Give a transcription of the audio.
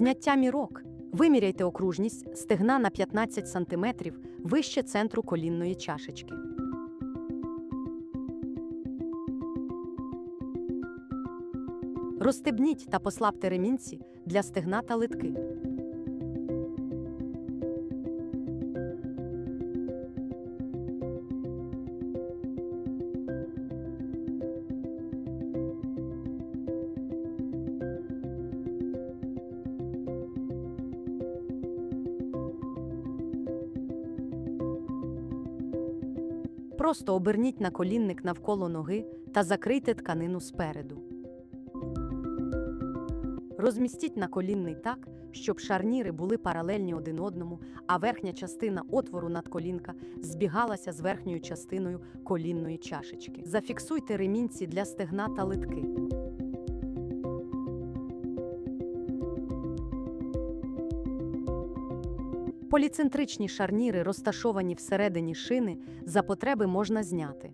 Зняття мірок. Виміряйте окружність стегна на 15 см вище центру колінної чашечки. Розстебніть та послабте ремінці для стегна та литки. Просто оберніть наколінник навколо ноги та закрийте тканину спереду. Розмістіть наколінний так, щоб шарніри були паралельні один одному, а верхня частина отвору надколінка збігалася з верхньою частиною колінної чашечки. Зафіксуйте ремінці для стегна та литки. Поліцентричні шарніри, розташовані всередині шини, за потреби можна зняти.